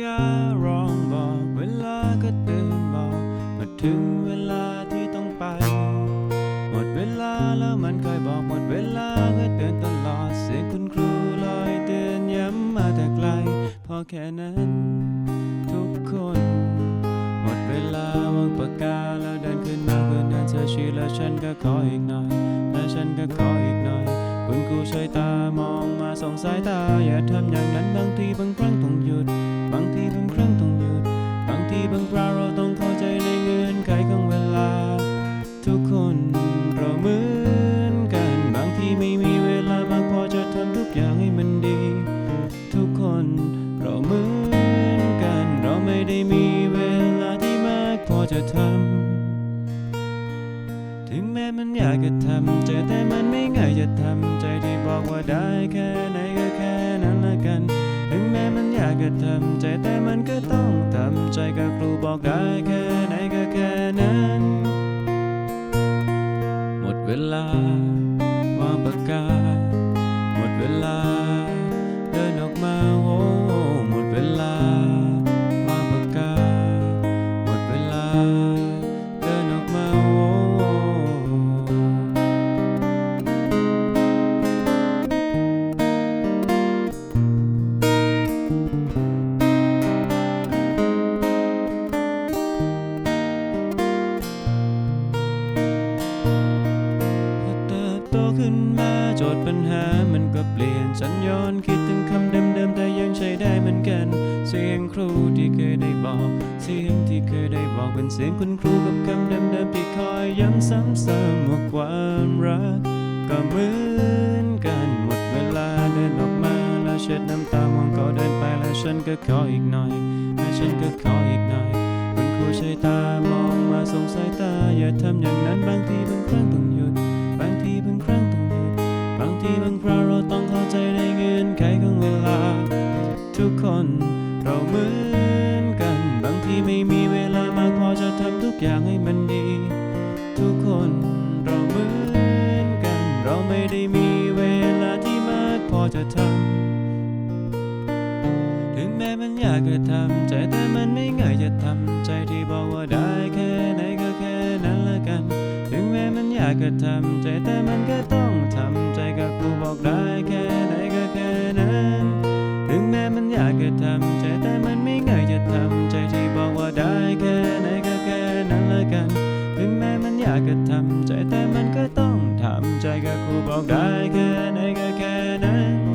การ้องบอกเวลาก็เดินบอกมาถึงเวลาที่ต้องไป หมดเวลาแล้วมันคอยบอกหมดเวลาก็เดินตลอดเสียงคุณครูลอยเตือนย้ำมาแต่ไกล พอแค่นั้นทุกคน หมดเวลาวางปากกาแล้วเดินขึ้นมาเพื่อเดินเธอชีและฉันก็ขออีกหน่อย และฉันก็ขออีกหน่อยคุณครูช่วยตามองมาส่องสายตา อย่าทำอย่างนั้นบางทีบางครั้งต้องหยุดบาง น เราเหมือนกัน เราไม่ได้มีเวลาที่มากพอจะทำ ถึงแม้มันอยากจะทำใจแต่มันไม่ง่ายจะทำใจที่บอกว่าได้แค่ไหนก็แค่นั้นละกัน ถึงแม้มันอยากจะทำใจแต่มันก็ต้องทำใจกับครูบอกได้แค่ไหนก็แค่นั้น หมดเวลาวางปากกา หมดเวลา เดินออก เปลี่ยนฉันย้อนคิดถึงคำเดิมๆแต่ยังใช้ได้เหมือนกัน เสียงครูที่เคยได้บอก เสียงที่เคยได้บอกเป็นเสียงคุณครูกับคำเดิมๆที่คอยย้ำซ้ำๆว่าความรัก ก็เหมือนกันหมดเวลาเดินออกมาแล้วเช็ดน้ำตามองเขาเดินไปแล้วฉันก็ขออีกหน่อยและฉันก็ขออีกหน่อยคุณครูใช้ตามองมาสงสายตาอย่าทำอย่าง ไม่มีเวลามากพอจะทำทุกอย่างให้มันดี ทุกคนเราเหมือนกัน เราไม่ได้มีเวลาที่มากพอจะทำถึงแม้มันอยากจะทำใจแต่มันไม่ง่ายจะทำใจที่บอกว่าได้แค่ไหนก็แค่นั้นละกัน ถึงแม้มันอยากจะทำใจแต่มันก็ต้องทำใจกับครูบอกได้แค่ไหนก็แค่นั้น ถึงแม้มันอยากจะทำใจแต่มันไม่ง่ายจะทำใจที่ ได้แค่ไหนก็แค่นั้นละกัน ถึงแม้มันอยากก็ทำใจแต่มันก็ต้องทำใจก็ครูบอกได้แค่ไหนก็แค่นั้น